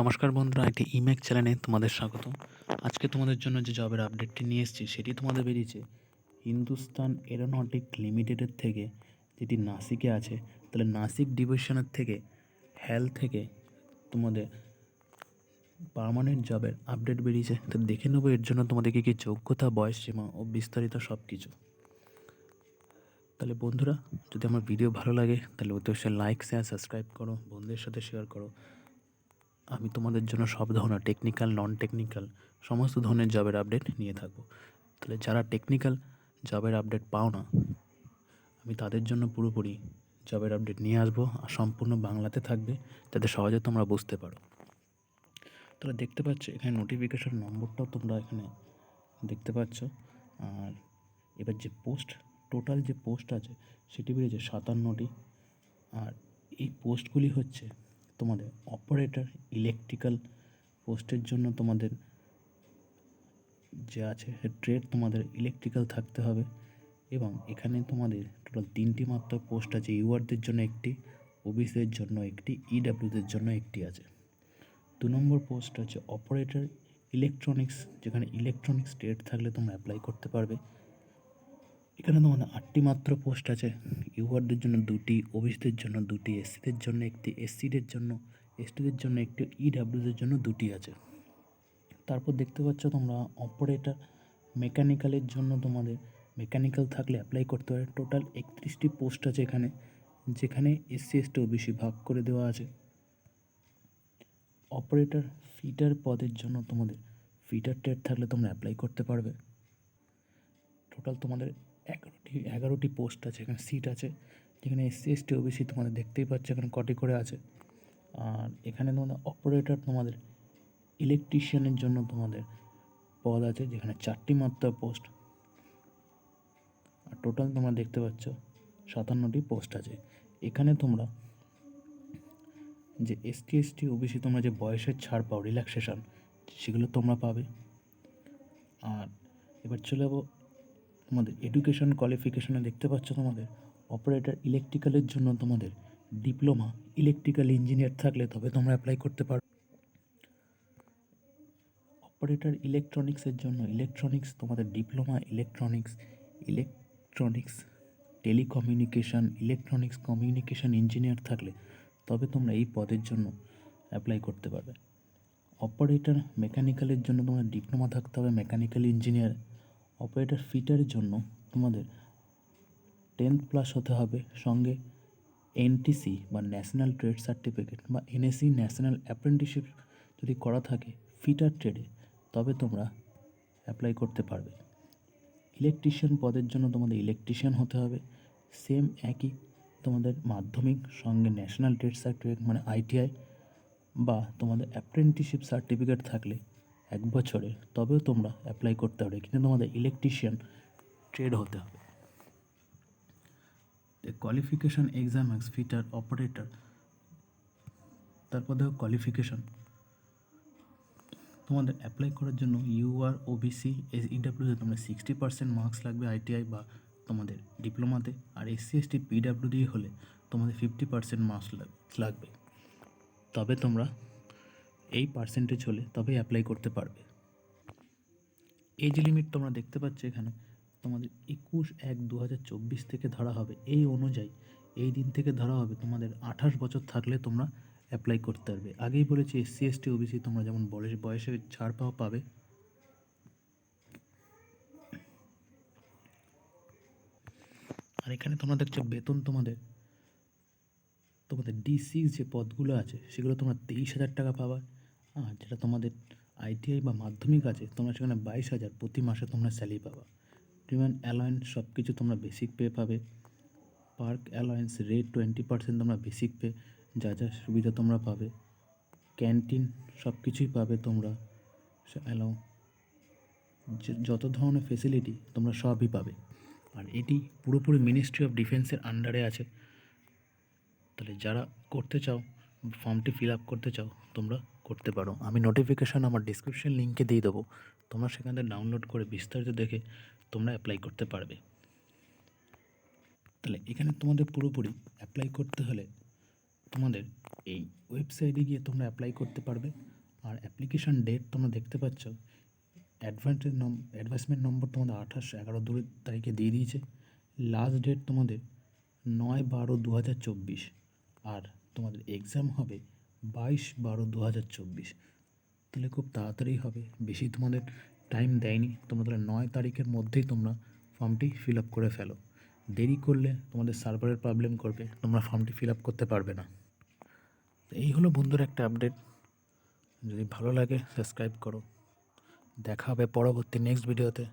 নমস্কার বন্ধুরা, একটি ইমেক চ্যানেলে তোমাদের স্বাগত আজকে তোমাদের জন্য যে জবের আপডেটটি নিয়ে এসেছি, সেটি তোমাদের বেরিয়েছে হিন্দুস্তান এরোনটিক লিমিটেডের থেকে, যেটি নাসিকে আছে। তাহলে নাসিক ডিভিশনের থেকে হেল থেকে তোমাদের পার্মানেন্ট জবের আপডেট বেরিয়েছে। তো দেখে নেব এর জন্য তোমাদের কী কী যোগ্যতা, বয়স, সীমা ও বিস্তারিত সব কিছু তাহলে বন্ধুরা, যদি আমার ভিডিও ভালো লাগে, তাহলে অবশ্যই লাইক শেয়ার সাবস্ক্রাইব করো, বন্ধুদের সাথে শেয়ার করো। আমি তোমাদের জন্য সব ধরনের টেকনিক্যাল নন টেকনিক্যাল সমস্ত ধরনের জবের আপডেট নিয়ে থাকব। তাহলে যারা টেকনিক্যাল জবের আপডেট পাও না, আমি তাদের জন্য পুরোপুরি জবের আপডেট নিয়ে আসব আর সম্পূর্ণ বাংলাতে থাকবে, যাতে সহজে তোমরা বুঝতে পারো। তাহলে দেখতে পাচ্ছ, এখানে নোটিফিকেশান নম্বরটাও তোমরা এখানে দেখতে পাচ্ছ। আর এবার যে পোস্ট টোটাল যে পোস্ট আছে, সেটি বেরিয়েছে সাতান্নটি। আর এই পোস্টগুলি হচ্ছে তোমাদের অপারেটর ইলেকট্রিক্যাল পোস্টের জন্য তোমাদের যে আছে ট্রেড তোমাদের ইলেকট্রিক্যাল থাকতে হবে এবং এখানে তোমাদের টোটাল তিনটি মাত্র পোস্ট আছে ইউআরদের জন্য একটি ওবিসিদের জন্য একটি ইডাব্লিউদের জন্য একটি আছে। দু নম্বর পোস্ট আছে অপারেটর ইলেকট্রনিক্স যেখানে ইলেকট্রনিক্স ট্রেড থাকলে তোমরা অ্যাপ্লাই করতে পারবে। এখানে তোমাদের আটটি মাত্র পোস্ট আছে। ইউআরদের জন্য দুটি ওবিসিদের জন্য দুটি এসসিদের জন্য একটি এসসিদের জন্য এসটিদের জন্য একটি ইডাব্লিউদের জন্য দুটি আছে। তারপর দেখতে পাচ্ছ তোমরা অপারেটর মেকানিক্যালের জন্য তোমাদের মেকানিক্যাল থাকলে অ্যাপ্লাই করতে পারে। টোটাল একত্রিশটি পোস্ট আছে এখানে, যেখানে এসসি এসটি ওবিসি ভাগ করে দেওয়া আছে। অপারেটর ফিটার পদের জন্য তোমাদের ফিটার ট্রেড থাকলে তোমরা অ্যাপ্লাই করতে পারবে। টোটাল তোমাদের এগারোটি পোস্ট আছে, এখানে সিট আছে, যেখানে এসসি, এসটি, ওবিসি তোমাদের দেখতেই পাচ্ছ, এখানে কটি করে আছে। আর এখানে তোমাদের অপারেটর তোমাদের ইলেকট্রিশিয়ানের জন্য তোমাদের পদ আছে, যেখানে চারটি মাত্র পোস্ট। আর টোটাল তোমরা দেখতে পাচ্ছ, সাতান্নটি পোস্ট আছে। এখানে তোমরা যে এসটি এসটি, ওবিসি তোমরা যে বয়সের ছাড় পাও রিল্যাক্সেশন সেগুলো তোমরা পাবে। আর এবার চলে যাব তোমাদের এডুকেশন কোয়ালিফিকেশনে দেখতে পাচ্ছ তোমাদের অপারেটর ইলেকট্রিক্যালের জন্য তোমাদের ডিপ্লোমা ইলেকট্রিক্যাল ইঞ্জিনিয়ার থাকলে তবে তোমরা অ্যাপ্লাই করতে পারো। অপারেটর ইলেকট্রনিক্সের জন্য ইলেকট্রনিক্স তোমাদের diploma electronics electronics telecommunication electronics communication engineer থাকলে তবে তোমরা এই পদের জন্য অ্যাপ্লাই করতে পারবে। অপারেটর মেকানিক্যালের জন্য তোমার ডিপ্লোমা থাকতে হবে মেকানিক্যাল ইঞ্জিনিয়ার অপারেটর ফিটারের জন্য তোমাদের টেন্থ প্লাস হতে হবে। সঙ্গে এনটিসি বা ন্যাশনাল ট্রেড সার্টিফিকেট বা এনএসসি ন্যাশনাল অ্যাপ্রেন্টিসশিপ যদি করা থাকে ফিটার ট্রেডে তবে তোমরা অ্যাপ্লাই করতে পারবে। ইলেকট্রিশিয়ান পদের জন্য তোমাদের ইলেকট্রিশিয়ান হতে হবে। সেম একই তোমাদের মাধ্যমিক, সঙ্গে ন্যাশনাল ট্রেড সার্টিফিকেট মানে আইটিআই বা তোমাদের অ্যাপ্রেন্টিসশিপ সার্টিফিকেট থাকলে এক বছরে, তবেও তোমরা অ্যাপ্লাই করতে পারবে কিন্তু তোমাদের ইলেকট্রিশিয়ান ট্রেড হতে হবে। Qualification exam ex fitter operator তারপর দেখো কোয়ালিফিকেশান তোমাদের অ্যাপ্লাই করার জন্য ইউআর ওবিসি এস ইডাব্লিউতে তোমাদের সিক্সটি পার্সেন্ট মার্কস লাগবে আইটিআই বা তোমাদের ডিপ্লোমাতে আর এসসি এসটি পিডাব্লিউডি হলে তোমাদের ফিফটি পার্সেন্ট মার্কস লাগবে। তবে তোমরা এই পার্সেন্টেজ হলে তবে অ্যাপ্লাই করতে পারবে। এজ লিমিট তোমরা দেখতে পাচ্ছ এখানে, তোমাদের একুশ এক দু থেকে ধরা হবে। এই অনুযায়ী এই দিন থেকে ধরা হবে তোমাদের আঠাশ বছর থাকলে তোমরা অ্যাপ্লাই করতে পারবে। আগেই বলেছি এসসি এসটি ওবিসি তোমরা যেমন বয়স, বয়সে ছাড় পাওয়া পাবে। আর এখানে তোমরা দেখছ বেতন তোমাদের তোমাদের ডি সিক্স যে পদগুলো আছে সেগুলো তোমরা তেইশ হাজার টাকা পাবা। আর যেটা তোমাদের আইটিআই বা মাধ্যমিক আছে, তোমরা সেখানে বাইশ হাজার প্রতি মাসে তোমরা স্যালারি পাবা। প্রিমিয়াম অ্যালায়েন্স সব কিছু তোমরা বেসিক পে পাবে। Perk allowance rate twenty percent তোমরা বেসিক পে যা যা সুবিধা তোমরা পাবে। ক্যান্টিন সব কিছুই পাবে তোমরা অ্যালাউ যত ধরনের ফেসিলিটি তোমরা সবই পাবে। আর এটি পুরোপুরি মিনিস্ট্রি অফ ডিফেন্সের আন্ডারে আছে। তাহলে যারা করতে চাও ফর্মটি ফিল আপ করতে চাও, তোমরা করতে পারো। আমি নোটিফিকেশান আমার ডিসক্রিপশন লিঙ্কে দিয়ে দেবো। তোমরা সেখান থেকে ডাউনলোড করে বিস্তারিত দেখে তোমরা অ্যাপ্লাই করতে পারবে। তাহলে এখানে তোমাদের পুরোপুরি অ্যাপ্লাই করতে হলে তোমাদের এই ওয়েবসাইটে গিয়ে তোমরা অ্যাপ্লাই করতে পারবে। আর অ্যাপ্লিকেশান ডেট তোমরা দেখতে পাচ্ছ অ্যাডভান্সের নম অ্যাডভার্সমেন্ট নম্বর তোমাদের আঠাশ এগারো দু তারিখে দিয়ে দিয়েছে। লাস্ট ডেট তোমাদের নয় বারো দু হাজার চব্বিশ। আর তোমাদের এক্সাম হবে বাইশ বারো দু হাজার চব্বিশ। তাহলে খুব তাড়াতাড়ি হবে, বেশি তোমাদের টাইম দেয়নি। তোমরা তাহলে নয় তারিখের মধ্যেই তোমরা ফর্মটি ফিল আপ করে ফেলো। দেরি করলে তোমাদের সার্ভারের প্রবলেম করবে, তোমরা ফর্মটি ফিল আপ করতে পারবে না। এই হলো বন্ধুর একটা আপডেট যদি ভালো লাগে সাবস্ক্রাইব করো। দেখা হবে পরবর্তী নেক্সট ভিডিওতে